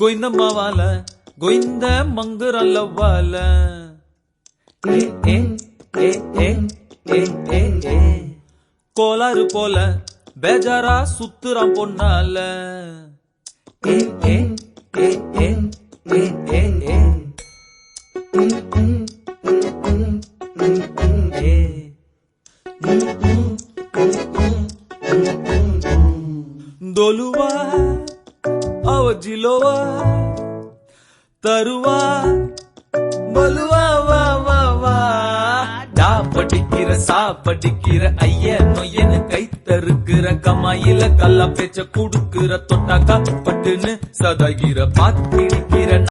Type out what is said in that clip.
గోయిందమ్మ వాళ్ళ గోయింద మంగురల్ల వాళ్ళ கோலாறு போல பேஜாரா சுத்துறான் பொண்ணால தொலுவா வஜிலோவா தருவா பலுவா வா வா வா. டா படிக்கிற சா படிக்கிற ஐய நொயனு கை தருக்கிற கமாயில கல்லா பேச்ச குடுக்கிற தொட்டாக்கா பட்டுன்னு சதாகிற பாத்திருக்கிற